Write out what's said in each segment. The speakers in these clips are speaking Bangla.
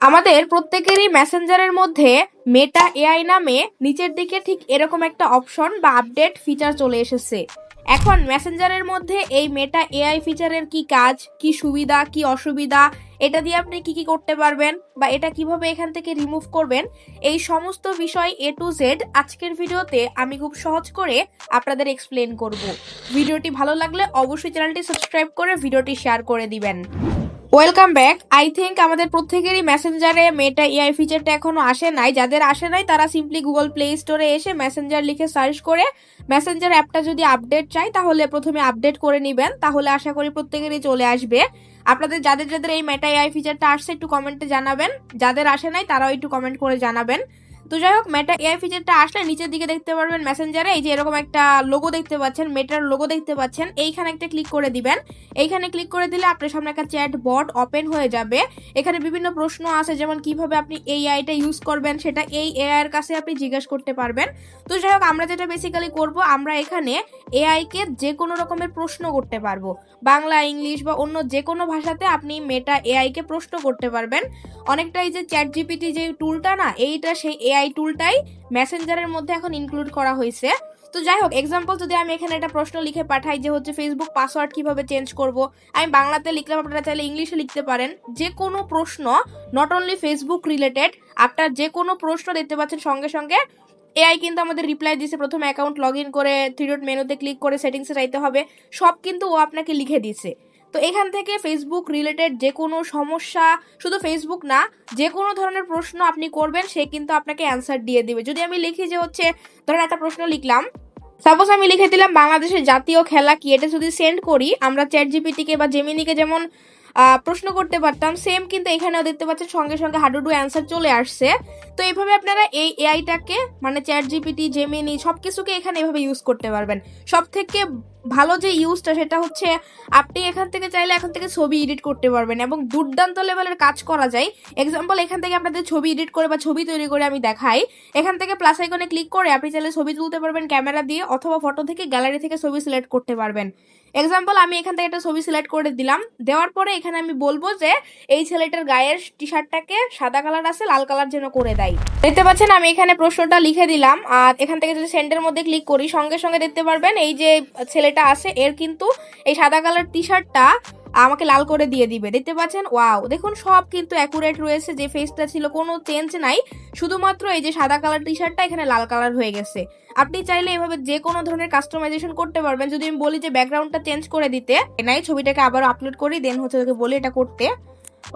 আমাদের প্রত্যেকেরই মেসেঞ্জারের মধ্যে মেটা এআই নামে নিচের দিকে ঠিক এরকম একটা অপশন বা আপডেট ফিচার চলে এসেছে। এখন মেসেঞ্জারের মধ্যে এই মেটা এআই ফিচারের কি কাজ, কি সুবিধা, কি অসুবিধা, এটা দিয়ে আপনি কি কি করতে পারবেন বা এটা কীভাবে এখান থেকে রিমুভ করবেন, এই সমস্ত বিষয় এ টু জেড আজকের ভিডিওতে আমি খুব সহজ করে আপনাদের এক্সপ্লেন করব। ভিডিওটি ভালো লাগলে অবশ্যই চ্যানেলটি সাবস্ক্রাইব করে ভিডিওটি শেয়ার করে দিবেন। ওয়েলকাম ব্যাক আই থিঙ্ক আমাদের প্রত্যেকেরই মেসেঞ্জারে মেটা এআই ফিচারটা এখনও আসে নাই। যাদের আসে নাই, তারা সিম্পলি গুগল প্লে স্টোরে এসে মেসেঞ্জার লিখে সার্চ করে। মেসেঞ্জার অ্যাপটা যদি আপডেট চাই, তাহলে প্রথমে আপডেট করে নেবেন। তাহলে আশা করি প্রত্যেকেরই চলে আসবে। আপনাদের, যাদের যাদের এই মেটা এআই ফিচারটা আসছে, একটু কমেন্টে জানাবেন। যাদের আসে নাই, তারাও একটু কমেন্ট করে জানাবেন। তো যাই হোক মেটা এআই ফিচারটা আসলে নিচের দিকে দেখতে পারবেন মেসেঞ্জারে এই যে এরকম একটা লোগো দেখতে পাচ্ছেন মেটার লোগো দেখতে পাচ্ছেন, এইখানে একটা ক্লিক করে দিবেন। এইখানে ক্লিক করে দিলে আপনার সামনে একটা চ্যাট বট ওপেন হয়ে যাবে। এখানে বিভিন্ন প্রশ্ন আছে, যেমন কীভাবে আপনি এই আইটা ইউজ করবেন, সেটা এই এআই এর কাছে আপনি জিজ্ঞেস করতে পারবেন। তো যাই হোক, আমরা যেটা বেসিক্যালি করব, আমরা এখানে এআই কে যে কোনো রকমের প্রশ্ন করতে পারব। বাংলা, ইংলিশ বা অন্য যে কোনো ভাষাতে আপনি মেটা এআই কে প্রশ্ন করতে পারবেন। অনেকটা এই যে চ্যাট জিপিটি যে টুলটা না, এইটা সেই এআই টুলটাই মেসেঞ্জারের মধ্যে এখন ইনক্লুড করা হয়েছে। তো যাই হোক এক্সাম্পল যদি আমি এখানে একটা প্রশ্ন লিখে পাঠাই যে হচ্ছে ফেসবুক পাসওয়ার্ড কীভাবে চেঞ্জ করব, আমি বাংলাতে লিখলাম আপনারা চাইলে ইংলিশে লিখতে পারেন। যে কোনো প্রশ্ন নট অনলি ফেসবুক রিলেটেড আপনার যে কোনো প্রশ্ন দেখতে পাচ্ছেন সঙ্গে সঙ্গে এআই কিন্তু আমাদের রিপ্লাই দিছে প্রথমে অ্যাকাউন্ট লগ ইন করে থ্রি ডট মেনুতে ক্লিক করে সেটিংসে যাইতে হবে, সব কিন্তু ও আপনাকে লিখে দিছে তো এখান থেকে ফেসবুক রিলেটেড যে কোনো সমস্যা, শুধু ফেসবুক না, যে কোনো ধরনের প্রশ্ন আপনি করবেন, সে কিন্তু আপনাকে অ্যান্সার দিয়ে দিবে। যদি আমি লিখি যে হচ্ছে, ধরেন একটা প্রশ্ন লিখলাম সাপোজ আমি লিখে দিলাম, বাংলাদেশের জাতীয় খেলা কি? এটা যদি সেন্ড করি, আমরা চ্যাট জিপিটিকে বা জেমিনিকে যেমন প্রশ্ন করতে পারতাম। সেম কিন্তু এখানেও দেখতে পাচ্ছেন, সঙ্গে সঙ্গে হাডুডু অ্যান্সার চলে আসছে। তো এইভাবে আপনারা এই এআইটাকে মানে চ্যাট জিপিটি জেমিনি সব কিছুকে এখানে এভাবে ইউজ করতে পারবেন। সব থেকে ভালো যে ইউজটা সেটা হচ্ছে আপনি এখান থেকে চাইলে এখন থেকে ছবি এডিট করতে পারবেন এবং দুর্দান্ত লেভেলের কাজ করা যায়। এক্সাম্পল এখান থেকে আপনাদের ছবি এডিট করে বা ছবি তৈরি করে আমি দেখাই। এখান থেকে প্লাস আইকনে ক্লিক করে আপনি চাইলে ছবি তুলতে পারবেন ক্যামেরা দিয়ে অথবা ফটো থেকে গ্যালারি থেকে ছবি সিলেক্ট করতে পারবেন। এক্সাম্পল আমি এখান থেকে একটা ছবি সিলেক্ট করে দিলাম। দেওয়ার পরে এখানে আমি বলব যে এই ছেলেটার গায়ের টি শার্টটাকে সাদা কালার আছে, লাল কালার যেন করে দেয়। দেখতে পাচ্ছেন, আমি এখানে প্রশ্নটা লিখে দিলাম। আর এখান থেকে যদি সেন্টের মধ্যে ক্লিক করি, সঙ্গে সঙ্গে দেখতে পারবেন এই যে ছেলেটা আছে, এর কিন্তু এই সাদা কালার টি শার্টটা আমাকে লাল করে দিয়ে দিবে। দেখতে পাচ্ছেন? ওয়াও! দেখুন, সব কিন্তু অ্যাকুরেট রয়েছে। যে ফেসটা ছিল, কোনো চেঞ্জ নাই। শুধুমাত্র এই যে সাদা কালার টি শার্টটা এখানে লাল কালার হয়ে গেছে। আপনি চাইলে এভাবে যে কোনো ধরনের কাস্টমাইজেশন করতে পারবেন। যদি আমি বলি যে ব্যাকগ্রাউন্ডটা চেঞ্জ করে দিতে, নাই, ছবিটাকে আবার আপলোড করি দেন হচ্ছে ওকে বলি এটা করতে।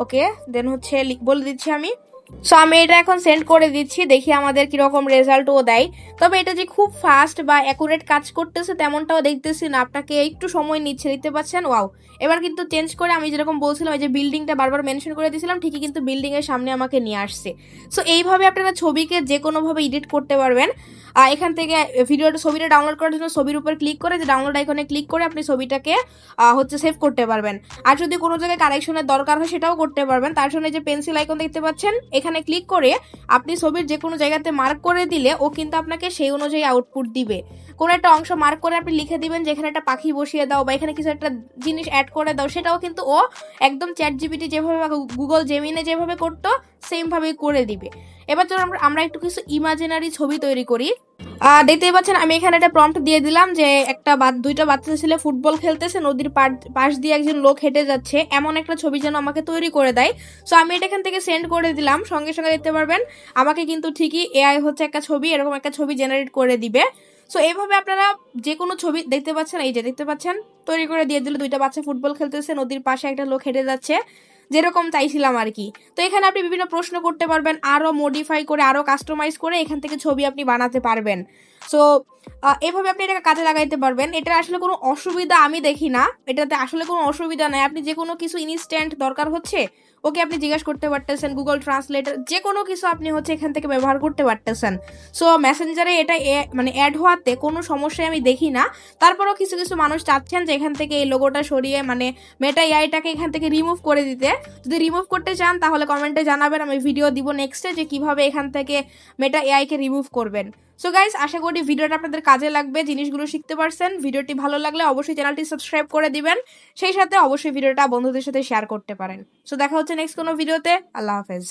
ওকে দেন হচ্ছে বলে দিচ্ছি আমি। সো আমি এটা এখন সেন্ড করে দিচ্ছি, দেখি আমাদের কীরকম রেজাল্টও দেয়। তবে এটা যে খুব ফাস্ট বা অ্যাকুরেট কাজ করতেছে, তেমনটাও দেখতেছি না। আপনাকে একটু সময় নিচ্ছে, দেখতে পাচ্ছেন? ওয়াও এবার কিন্তু চেঞ্জ করে আমি যেরকম বলছিলাম ওই যে বিল্ডিংটা বারবার মেনশন করে দিয়েছিলাম, ঠিকই কিন্তু বিল্ডিং এর সামনে আমাকে নিয়ে আসছে। সো এইভাবে আপনারা ছবিকে যে কোনোভাবে এডিট করতে পারবেন এখান থেকে ভিডিওটা ছবিটা ডাউনলোড করার জন্য ছবির উপর ক্লিক করে, যে ডাউনলোড আইকনে ক্লিক করে আপনি ছবিটাকে হচ্ছে সেভ করতে পারবেন। আর যদি কোনো জায়গায় কারেকশনের দরকার হয়, সেটাও করতে পারবেন। তার জন্য এই যে পেন্সিল আইকন দেখতে পাচ্ছেন এখানে ক্লিক করে আপনি ছবির যে কোনো জায়গাতে মার্ক করে দিলে ও কিন্তু আপনাকে সেই অনুযায়ী আউটপুট দিবে। কোনো একটা অংশ মার্ক করে আপনি লিখে দিবেন যেখানে একটা পাখি বসিয়ে দাও বা এখানে কিছু একটা জিনিস অ্যাড করে দাও, সেটাও কিন্তু ও একদম চ্যাট জিবিটি যেভাবে গুগল জেমিনে যেভাবে করতো সেমভাবেই করে দিবে। এবার ধরুন আমরা- একটু কিছু ইমাজিনারি ছবি তৈরি করি। দেখতেই পাচ্ছেন, আমি এখানে একটা প্রম্পট দিয়ে দিলাম যে একটা দুইটা বাচ্চা ছেলে ফুটবল খেলতেছে, নদীর পাশ দিয়ে একজন লোক হেঁটে যাচ্ছে, এমন একটা ছবি যেন আমাকে তৈরি করে দেয়। সো আমি এটা এখান থেকে সেন্ড করে দিলাম, সঙ্গে সঙ্গে দেখতে পারবেন, আমাকে কিন্তু ঠিকই এআই হচ্ছে একটা ছবি, এরকম একটা ছবি জেনারেট করে দিবে। সো এইভাবে আপনারা যে কোনো ছবি দেখতে পাচ্ছেন, এই যে দেখতে পাচ্ছেন, তৈরি করে দিয়ে দিল, দুইটা বাচ্চা ফুটবল খেলতেছে, নদীর পাশে একটা লোক হেঁটে যাচ্ছে। যেরকম চাইছিলাম আর কি। তো এখানে আপনি বিভিন্ন প্রশ্ন করতে পারবেন আরও মডিফাই করে আরও কাস্টমাইজ করে এখান থেকে ছবি আপনি বানাতে পারবেন। সো এভাবে আপনি এটাকে কাজে লাগাইতে পারবেন। এটা আসলে কোনো অসুবিধা আমি দেখি না। এটাতে আসলে কোনো অসুবিধা নাই। আপনি যে কোনো কিছু ইনস্ট্যান্ট দরকার হচ্ছে, ওকে আপনি জিজ্ঞাসা করতে পারতেছেন। গুগল ট্রান্সলেটর যে কোনো কিছু আপনি হচ্ছে এখান থেকে ব্যবহার করতে পারতেছেন। সো মেসেঞ্জারে এটা মানে অ্যাড হওয়াতে কোনো সমস্যাই আমি দেখি না। তারপরেও কিছু কিছু মানুষ চাচ্ছেন যে এখান থেকে এই লোগোটা সরিয়ে মানে মেটা এআইটাকে এখান থেকে রিমুভ করে দিতে। যদি রিমুভ করতে চান, তাহলে কমেন্টে জানাবেন। আমি ভিডিও দিব নেক্সটে যে কীভাবে এখান থেকে মেটা এআইকে রিমুভ করবেন। সো গাইস আশা করি ভিডিওটা আপনাদের কাজে লাগবে, জিনিসগুলো শিখতে পারছেন। ভিডিওটি ভালো লাগলে অবশ্যই চ্যানেলটি সাবস্ক্রাইব করে দিবেন। সেই সাথে অবশ্যই ভিডিওটা বন্ধুদের সাথে শেয়ার করতে পারেন। সো দেখা হচ্ছে নেক্সট কোনো ভিডিওতে। আল্লাহ হাফেজ।